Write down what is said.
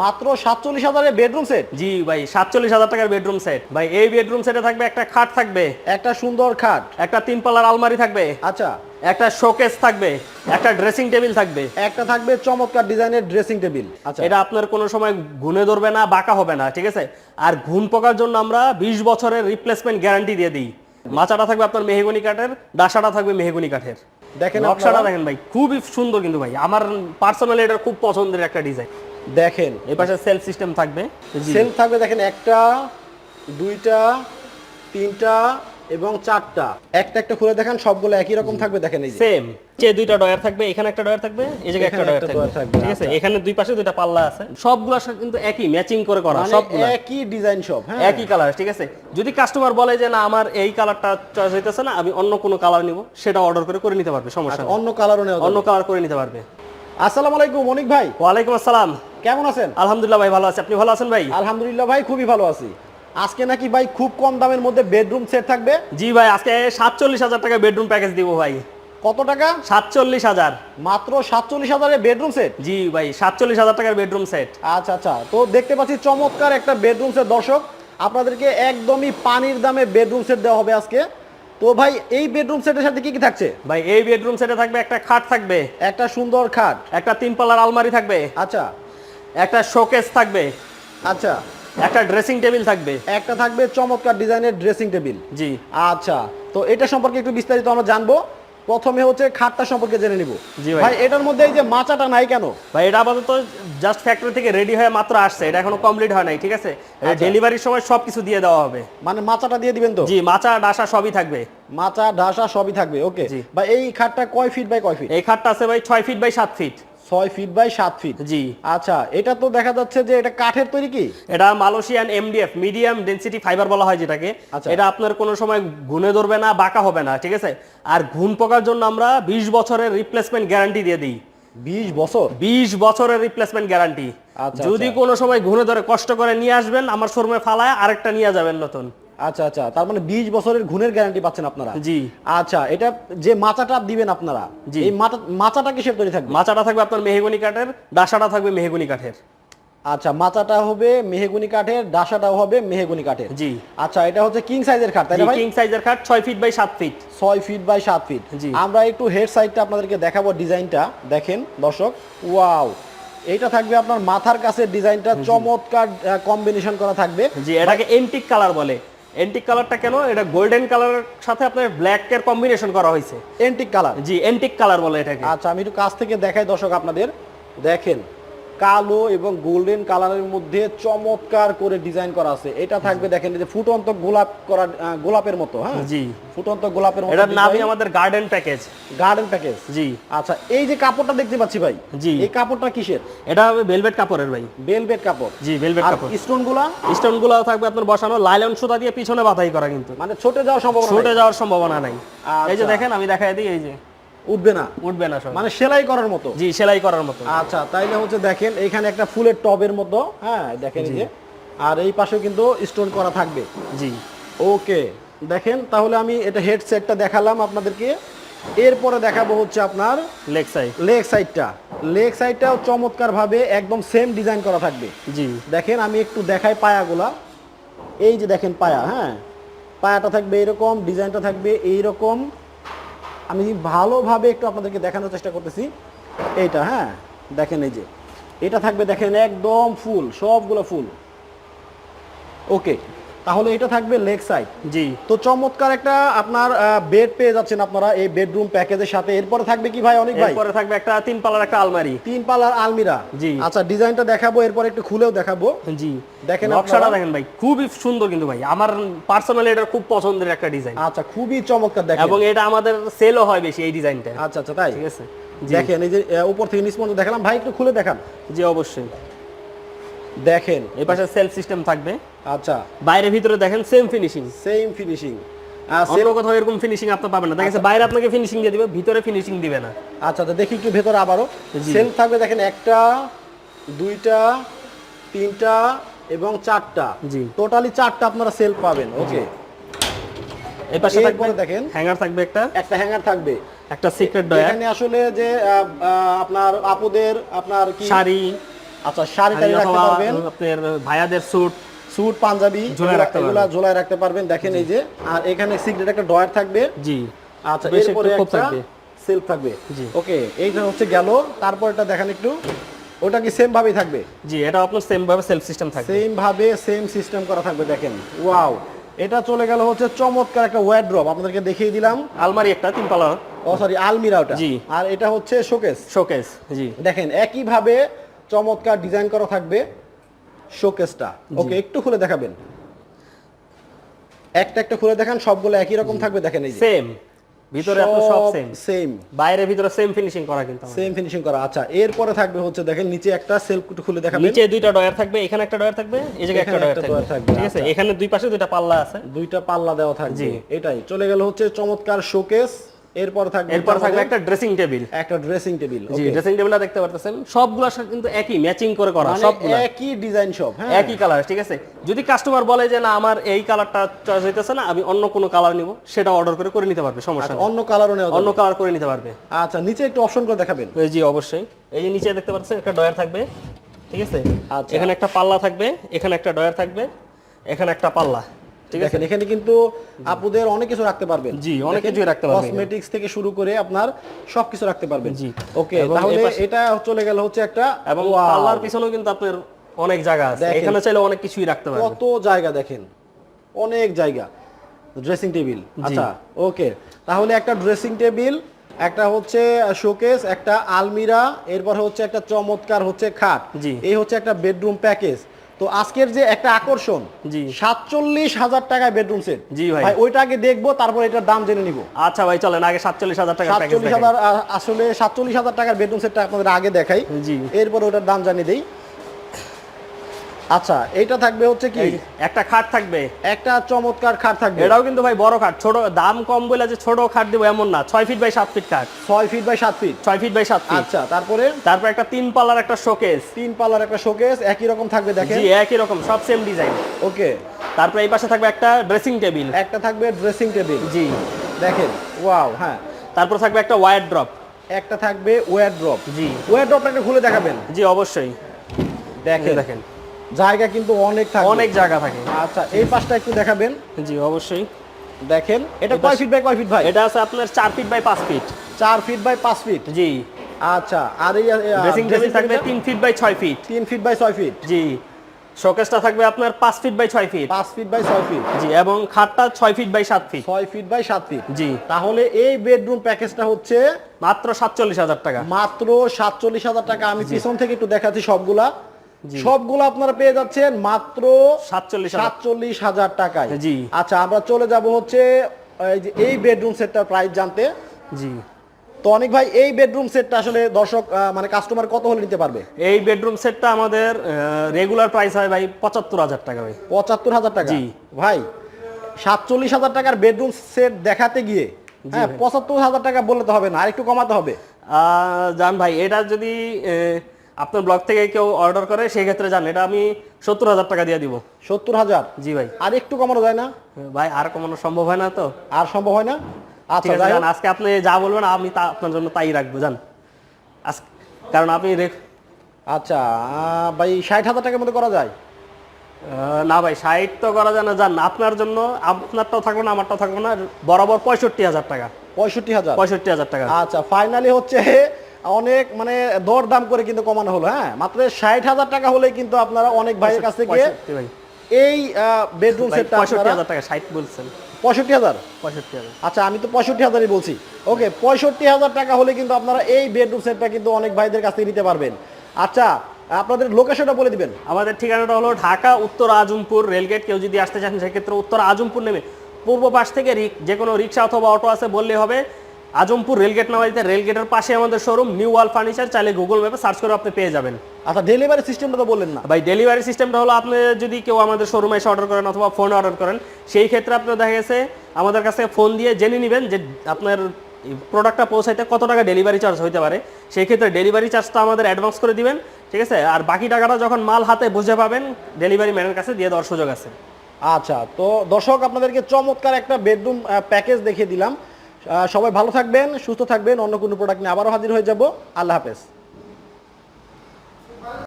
মাত্র সাতচল্লিশ হাজারের বেডরুম সেট জি ভাই সাতচল্লিশ হাজার টাকার বেডরুম সেট ভাই এই বেডরুম সেটে থাকবে একটা খাট থাকবে। একটা সুন্দর খাট। একটা তিন পাল্লার আলমারি থাকবে। আচ্ছা। একটা শোকেস থাকবে। একটা ড্রেসিং টেবিল থাকবে। একটা থাকবে চমৎকার ডিজাইনের ড্রেসিং টেবিল আচ্ছা। এটা আপনার কোনো সময় ঘুনে ধরবে না বাঁকা হবে না ঠিক আছে? আর ঘুম পোকার জন্য আমরা বিশ বছরের রিপ্লেসমেন্ট গ্যারান্টি দিয়ে দিই। মাচাটা থাকবে আপনার মেহগনি কাঠের ডাসাটা থাকবে মেহগনি কাঠের। দেখেন নকশাটা দেখেন ভাই খুবই সুন্দর কিন্তু ভাই। আমার পার্সোনালি এটা খুব পছন্দের একটা ডিজাইন দেখেন এই পাশে সেলফ সিস্টেম থাকবে। সেলফ থাকবে দেখেন একটা দুইটা তিনটা এবং চারটা। একটা একটা খুলে দেখেন সবগুলো একই রকম থাকবে দেখেন এই যে। সেম যে দুইটা ডয়ার থাকবে এখানে একটা ডয়ার থাকবে এই জায়গায় একটা ডয়ার থাকবে। ঠিক আছে? আচ্ছা। এখানে দুই পাশে দুইটা পাল্লা আছে। সবগুলো কিন্তু একই ম্যাচিং করে করা মানে সবগুলো। একই ডিজাইন সব হ্যাঁ। একই কালার ঠিক আছে? যদি কাস্টমার বলে যে না আমার এই কালারটা চয়েস হইতেছে না আমি অন্য কোনো কালার নিব সেটা অর্ডার করে করে নিতে পারবে সমস্যা আচ্ছা, অন্য কালারও নেওয়া অন্য কালার করে নিতে পারবে। আসসালামু আলাইকুম অনিক ভাই। ওয়ালাইকুম আসসালাম। কেমন আছেন? আলহামদুলিল্লাহ ভাই ভালো আছি। আপনি ভালো আছেন ভাই? আলহামদুলিল্লাহ ভাই খুবই ভালো আছি। আজকে নাকি ভাই খুব কম দামের মধ্যে বেডরুম সেট থাকবে? জি ভাই আজকে সাতচল্লিশ হাজার টাকা বেডরুম প্যাকেজ দিব ভাই। কত টাকা? সাতচল্লিশ হাজার। মাত্র সাতচল্লিশ হাজারের বেডরুম সেট জি ভাই সাতচল্লিশ হাজার টাকার বেডরুম সেট আচ্ছা আচ্ছা। তো দেখতে পাচ্ছি চমৎকার একটা বেডরুম সেট দর্শক। আপনাদেরকে একদমই পানির দামে বেডরুম সেট দেওয়া হবে আজকে। তো ভাই এই বেডরুম সেটের সাথে কি কি থাকছে? ভাই এই বেডরুম সেটে থাকবে একটা খাট থাকবে। একটা সুন্দর খাট। একটা তিন পাল্লার আলমারি থাকবে। আচ্ছা। একটা শোকেস থাকবে। আচ্ছা। একটা ড্রেসিং টেবিল থাকবে। একটা থাকবে চমৎকার ডিজাইনের ড্রেসিং টেবিল। জি। আচ্ছা তো এটা সম্পর্কে একটু বিস্তারিত আমরা জানব। প্রথমে হচ্ছে খাটটা সম্পর্কে জেনে নিব। জি ভাই। এটার মধ্যে এই যে মাচাটা নাই কেন? ভাই এটা আপাতত জাস্ট ফ্যাক্টরি থেকে রেডি হয়ে মাত্র আসছে। এটা এখনও কমপ্লিট হয় নাই ঠিক আছে? আচ্ছা। ডেলিভারির সময় সবকিছু দিয়ে দেওয়া হবে। মানে মাচাটা দিয়ে দিবেন তো? জি মাচা ডাসা সবই থাকবে। মাচা ঢাসা সবই থাকবে ওকে জি। ভাই এই খাটটা কয় ফিট বাই কয় ফিট এই খাটটা আছে ভাই ছয় ফিট বাই সাত ফিট ছয় ফিট বাই সাত ফিট জি। আচ্ছা এটা তো দেখা যাচ্ছে যে এটা কাঠের তৈরি কি? এটা Malaysian MDF medium density fibre বলা হয় যেটাকে। আচ্ছা। এটা আপনার কোনো সময় ঘুনে ধরবে না বাঁকা হবে না ঠিক আছে? আর ঘুন পোকার জন্য আমরা বিশ বছরের রিপ্লেসমেন্ট গ্যারান্টি দিয়ে দিই। বিশ বছর? বিশ বছরের রিপ্লেসমেন্ট গ্যারান্টি আচ্ছা, যদি আচ্ছা। কোনো সময় ঘুরে ধরে কষ্ট করে নিয়ে আসবেন আমার শোরুমে ফালায় আরেকটা নিয়ে যাবেন নতুন। আচ্ছা আচ্ছা। তার মানে বিশ বছরের গুণের গ্যারান্টি পাচ্ছেন আপনারা? জি। আচ্ছা এটা যে মাচাটা দিবেন আপনারা জি। এই মাচা- মাচাটা কিসের তৈরি থাকবে? মাচাটা থাকবে আপনার মেহগনি কাঠের ডাসাটা থাকবে মেহগনি কাঠের। আচ্ছা মাচাটা হবে মেহগুনি কাঠের ডাসাটাও হবে মেহগুনি কাঠের। জি। আচ্ছা এটা হচ্ছে কিং সাইজের খাট তাই না ভাই? কিং সাইজের খাট ছয় ফিট বাই সাত ফিট ছয় ফিট বাই সাত ফিট জি। আমরা একটু হেড সাইডটা আপনাদেরকে দেখাবো ডিজাইনটা। দেখেন দর্শক ওয়াও এইটা থাকবে আপনার মাথার কাছে ডিজাইনটা চমৎকার কম্বিনেশন করা থাকবে। জি এটাকে এন্টিক কালার বলে। এন্টিক কালারটা কেন? এটা গোল্ডেন কালারের সাথে আপনার ব্ল্যাক এর কম্বিনেশন করা হয়েছে। এন্টিক কালার জি এন্টিক কালার বলে এটাকে। আচ্ছা আমি একটু কাছ থেকে দেখাই দর্শক আপনাদের। দেখেন কালো এবং গোল্ডেন কালারের মধ্যে চমৎকার করে ডিজাইন করা আছে। এটা থাকবে দেখেন এই যে ফুটন্ত গোলাপ করা গোলাপের মতো হ্যাঁ? জি। ফুটন্ত গোলাপের মতো এটার নামই আমাদের গার্ডেন প্যাকেজ গার্ডেন প্যাকেজ জি। আচ্ছা এই যে কাপড়টা দেখতে পাচ্ছি ভাই জি। এই কাপড়টা কিসের? এটা হবে ভেলভেট কাপড়ের ভাই। বেলভেট কাপড়। জি ভেলভেট কাপড়। স্টোনগুলা স্টোনগুলো থাকবে আপনার বসানো লাইলন সুতা দিয়ে পিছনে বাধাই করা কিন্তু। মানে ছোটে যাওয়ার সম্ভাবনা ছুটে। যাওয়ার সম্ভাবনা নাই। এই যে আচ্ছা। দেখেন আমি দেখাই দিই এই যে। উঠবে না। উঠবে না মানে সেলাই করার মতো। জি সেলাই করার মতো। আচ্ছা তাইলে হচ্ছে দেখেন এখানে একটা ফুলের টবের মতো হ্যাঁ দেখেন যে। আর এই পাশেও কিন্তু স্টোন করা থাকবে। জি। ওকে দেখেন তাহলে আমি এটা হেডসেটটা দেখালাম আপনাদেরকে। এরপরে দেখাবো হচ্ছে আপনার লেগ সাইড লেগ সাইডটা লেগ সাইডটাও চমৎকার ভাবে একদম সেম ডিজাইন করা থাকবে। জি। দেখেন আমি একটু দেখাই পায়াগুলা। এই যে দেখেন পায়া হ্যাঁ। পায়াটা থাকবে এরকম ডিজাইনটা থাকবে এইরকম। আমি ভালোভাবে একটু আপনাদেরকে দেখানোর চেষ্টা করতেছি। এইটা হ্যাঁ দেখেন এই যে। এটা থাকবে, দেখেন, একদম ফুল, সবগুলো ফুল। ওকে তাহলে এটা থাকবে লেগ সাইড। জি। তো চমৎকার একটা আপনার বেড পেয়ে যাচ্ছেন আপনারা এই বেডরুম প্যাকেজের সাথে। এরপরে থাকবে কি ভাই অনেক ভাই? এরপরে থাকবে একটা তিন পাল্লার একটা আলমারি। তিন পাল্লার আলমিরা। জি। আচ্ছা ডিজাইনটা দেখাবো এরপর একটু খুলেও দেখাবো। জি। দেখেন নকশাটা দেখেন ভাই খুবই সুন্দর কিন্তু ভাই। আমার পার্সোনালি এটা খুব পছন্দের একটা ডিজাইন আচ্ছা খুবই চমৎকার দেখেন। এবং এটা আমাদের সেলও হয় বেশি এই ডিজাইনটা আচ্ছা আচ্ছা তাই? ঠিক আছে? দেখেন এই যে উপর থেকে নিচ পর্যন্ত দেখালাম। ভাই একটু খুলে দেখান। জি অবশ্যই। দেখেন। এই পাশে সেলফ সিস্টেম থাকবে। আচ্ছা। বাইরে ভিতরে দেখেন সেম ফিনিশিং সেম ফিনিশিং অন্য কোথাও এরকম ফিনিশিং আপনি পাবেন না। দেখেন বাইরে আপনাকে ফিনিশিং দিয়ে দিবে ভিতরে ফিনিশিং দিবে না। আচ্ছা আচ্ছা দেখি একটু ভেতরে আবারও। সেলফ থাকবে দেখেন একটা দুইটা তিনটা এবং চারটা। জি। টোটালি চারটা আপনারা সেলফ পাবেন ওকে এই পাশে থাকবে দেখেন। হ্যাঙ্গার থাকবে একটা। একটা হ্যাঙ্গার থাকবে। একটা সিক্রেট ডয়ার এখানে আসলে যে আপনার আপুদের আপনার কি শাড়ি। আচ্ছা শাড়ি টাড়ি রাখতে পারবেন। আপনার ভাইয়াদের স্যুট স্যুট পাঞ্জাবি ঝোলায় রাখতে এগুলা ঝোলায় রাখতে পারবেন। দেখেন এই যে আর এখানে সিক্রেট একটা ডয়ার থাকবে। জি। আচ্ছা এরপরে একটা। সেলফ থাকবে। জি। ওকে এইটা হচ্ছে গেল। তারপর এটা দেখেন একটু। ওটা কি সেম ভাবেই থাকবে? জি এটা আপনার সেম ভাবে সেলফ সিস্টেম থাকবে। সেম ভাবে সেম সিস্টেম করা থাকবে দেখেন। ওয়াও এটা চলে গেল হচ্ছে চমৎকার একটা ওয়ার্ড্রপ আপনাদেরকে দেখিয়ে দিলাম। আলমারি একটা তিন পাল্লা ও সরি আলমিরা ওটা। জি। আর এটা হচ্ছে শোকেস শোকেস জি। দেখেন একই ভাবে চমৎকার ডিজাইন করা থাকবে শোকেসটা। ওকে একটু খুলে দেখাবেন। একটা একটা খুলে দেখান সবগুলো একই রকম থাকবে দেখেন এই যে। সেম। ভিতরে আপনার সব সেম। সেম। বাইরে ভিতরে সেম ফিনিশিং করা কিন্তু। সেম ফিনিশিং করা আচ্ছা। এরপরে থাকবে হচ্ছে দেখেন নিচে একটা সেলফ খুলে দেখাবেন। নিচে দুইটা ডয়ার থাকবে এখানে একটা ডয়ার থাকবে এই জায়গায় একটা ডয়ার থাকবে। ঠিক আছে? আচ্ছা। এখানে দুই পাশে দুইটা পাল্লা আছে। দুইটা পাল্লা দেওয়া থাকবে। এটাই। চলে গেল হচ্ছে চমৎকার শোকেস। এরপর থাকবে এরপর থাকবে একটা ড্রেসিং টেবিল একটা ড্রেসিং টেবিল জি ড্রেসিং টেবিলটা দেখতে পারতেছেন। সবগুলোর সাথে কিন্তু একই ম্যাচিং করে করা মানে সবগুলো। একই ডিজাইন সব হ্যাঁ। একই কালার ঠিক আছে? যদি কাস্টমার বলে যে না আমার এই কালারটা চয়েস হইতেছে না আমি অন্য কোনো কালার নিব সেটা অর্ডার করে করে নিতে পারবে সমস্যা আচ্ছা, নেই। অন্য কালারও নেওয়া অন্য কালার করে নিতে পারবে। আচ্ছা নিচে একটু অপশন করে দেখাবেন। এই জি অবশ্যই। এই যে নিচে দেখতে পাচ্ছেন একটা ডয়ার থাকবে ঠিক আছে? আচ্ছা। এখানে একটা পাল্লা থাকবে এখানে একটা ডয়ার থাকবে এখানে একটা পাল্লা। দেখেন এখানে কিন্তু আপুদের অনেক কিছু রাখতে পারবেন। জি, অনেক কিছুই রাখতে পারবেন। কসমেটিক্স থেকে শুরু করে আপনার সবকিছু রাখতে পারবেন। জি। ওকে তাহলে এটা চলে গেল হচ্ছে একটা এবং! পাল্লার পিছনেও কিন্তু আপনার অনেক জায়গা আছে। এখানে চাইলে অনেক কিছুই রাখতে পারবেন। কত জায়গা দেখেন অনেক জায়গা। ড্রেসিং টেবিল আচ্ছা ওকে তাহলে একটা ড্রেসিং টেবিল একটা হচ্ছে শোকেস একটা আলমিরা এরপর হচ্ছে একটা চমৎকার হচ্ছে খাট। জি। এই হচ্ছে একটা বেডরুম প্যাকেজ তো আজকের যে একটা আকর্ষণ জি। সাতচল্লিশ হাজার টাকায় বেডরুম সেট জি ভাই। ওইটা আগে দেখব তারপর এটার দাম জেনে নিব আচ্ছা ভাই চলেন আগে সাতচল্লিশ হাজার টাকা সাতচল্লিশ হাজার আসলে সাতচল্লিশ হাজার টাকার বেডরুম সেটটা আপনাদের আগে দেখাই জি। এরপর ওটার দাম জানিয়ে দেই আচ্ছা এইটা থাকবে হচ্ছে কি? একটা খাট থাকবে। একটা চমৎকার খাট থাকবে। এটাও কিন্তু ভাই বড় খাট ছোট দাম কম বলে যে ছোট খাট দিব এমন না ছয় ফিট বাই সাত ফিট খাট। ছয় ফিট বাই সাত ফিট ছয় ফিট বাই সাত ফিট আচ্ছা তারপরে? তারপর একটা তিন পাল্লার একটা শোকেস তিন পাল্লার একটা শোকেস একই রকম থাকবে দেখেন। জি একই রকম সব সেম ডিজাইন ওকে। তারপর এই পাশে থাকবে একটা ড্রেসিং টেবিল একটা থাকবে ড্রেসিং টেবিল জি। দেখেন ওয়াও হ্যাঁ। তারপর থাকবে একটা ওয়ার ড্রপ একটা থাকবে ওয়ার ড্রপ জি। ওয়ার ড্রপটা একটু খুলে দেখাবেন। জি অবশ্যই। দেখেন। দেখেন। জায়গা কিন্তু অনেক থাকবে অনেক জায়গা থাকে। আচ্ছা এই পাশটা একটু দেখাবেন। জি অবশ্যই। দেখেন এটা কয় ফিট বাই কয় ফিট ভাই? এটা আছে আপনার চার ফিট বাই পাঁচ ফিট চার ফিট বাই পাঁচ ফিট জি। আচ্ছা আর এই ড্রেসিং টেবিল থাকবে তিন ফিট বাই ছয় ফিট তিন ফিট বাই ছয় ফিট জি। শোকেসটা থাকবে আপনার পাঁচ ফিট বাই ছয় ফিট পাঁচ ফিট বাই ছয় ফিট জি এবং খাটটা ছয় ফিট বাই সাত ফিট ছয় ফিট বাই সাত ফিট জি। তাহলে এই বেডরুম প্যাকেজটা হচ্ছে মাত্র সাতচল্লিশ হাজার টাকা। মাত্র সাতচল্লিশ হাজার টাকা। আমি পিছন থেকে একটু দেখাচ্ছি সবগুলা। সবগুলো আপনারা পেয়ে যাচ্ছেন মাত্র সাতচল্লিশ সাতচল্লিশ হাজার টাকায়। জি। আচ্ছা আমরা চলে যাব হচ্ছে এই যে এই বেডরুম সেটটার প্রাইস জানতে। জি। তো অনেক ভাই এই বেডরুম সেটটা আসলে দর্শক মানে কাস্টমার কত হলে নিতে পারবে? এই বেডরুম সেটটা আমাদের রেগুলার প্রাইস হয় ভাই পঁচাত্তর হাজার টাকা ভাই। পঁচাত্তর হাজার টাকা? জি। ভাই সাতচল্লিশ হাজার টাকার বেডরুম সেট দেখাতে গিয়ে হ্যাঁ পঁচাত্তর হাজার টাকা বললে তো হবে না আর একটু কমাতে হবে। আহ, জান ভাই এটা যদি আপনার ব্লগ থেকে কেউ অর্ডার করে সেই ক্ষেত্রে জান এটা আমি সত্তর হাজার টাকা দিয়ে দিব। সত্তর হাজার? জি ভাই। আর একটু কমানো যায় না? ভাই আর কমানো সম্ভব হয় না তো। আর সম্ভব হয় না? আচ্ছা জান, আজকে আপনি যা বলবেন আমি তা আপনার জন্য তাই রাখব জান। আজ কারণ আপনি আচ্ছা ভাই ষাট হাজার টাকার মধ্যে করা যায়? না ভাই ষাট তো করা যায় না জান। আপনার জন্য আপনারটাও থাকবে না আমারটাও থাকবে না বরাবর পঁয়ষট্টি হাজার টাকা। পঁয়ষট্টি হাজার? পঁয়ষট্টি হাজার টাকা। আচ্ছা ফাইনালি হচ্ছে অনেক মানে দর দাম করে কিন্তু কমানো হলো হ্যাঁ? মাত্র ষাট হাজার টাকা হলেই কিন্তু আপনারা অনেক ভাইয়ের কাছ থেকে এই বেডরুম সেটটা পঁয়ষট্টি হাজার টাকা ষাট বলছেন। পঁয়ষট্টি হাজার? পঁয়ষট্টি হাজার। আচ্ছা আমি তো পঁয়ষট্টি হাজারই বলছি। ওকে পঁয়ষট্টি হাজার টাকা হলে কিন্তু আপনারা এই বেডরুম সেটটা কিন্তু অনেক ভাইদের কাছ থেকে নিতে পারবেন। আচ্ছা আপনাদের লোকেশনটা বলে দিবেন। আমাদের ঠিকানাটা হলো ঢাকা উত্তর আজমপুর রেলগেট। কেউ যদি আসতে চান সেক্ষেত্রে উত্তর আজমপুর নেমে পূর্ব পাশ থেকে রিক- যে কোনো রিক্সা অথবা অটো আছে বললে হবে। আজমপুর রেলগেট নামাইতে রেলগেটের পাশে আমাদের শোরুম নিউ ওয়াল ফার্নিচার চাইলে গুগল ম্যাপে সার্চ করে আপনি পেয়ে যাবেন। আচ্ছা ডেলিভারি সিস্টেমটা তো বললেন না। ভাই ডেলিভারি সিস্টেমটা হলো আপনি যদি কেউ আমাদের শোরুমে এসে অর্ডার করেন অথবা ফোনে অর্ডার করেন সেই ক্ষেত্রে আপনার দেখা গেছে আমাদের কাছে ফোন দিয়ে জেনে নেবেন যে আপনার প্রোডাক্টটা পৌঁছাইতে কত টাকা ডেলিভারি চার্জ হইতে পারে। সেই ক্ষেত্রে ডেলিভারি চার্জটা আমাদের অ্যাডভান্স করে দিবেন ঠিক আছে? আর বাকি টাকাটা যখন মাল হাতে বুঝে পাবেন ডেলিভারি ম্যানের কাছে দিয়ে দেওয়ার সুযোগ আছে। আচ্ছা তো দর্শক আপনাদেরকে চমৎকার একটা বেডরুম প্যাকেজ দেখিয়ে দিলাম। সবাই ভালো থাকবেন, সুস্থ থাকবেন। অন্য কোনো প্রোডাক্ট নিয়ে আবারও হাজির হয়ে যাব। আল্লাহ হাফেজ।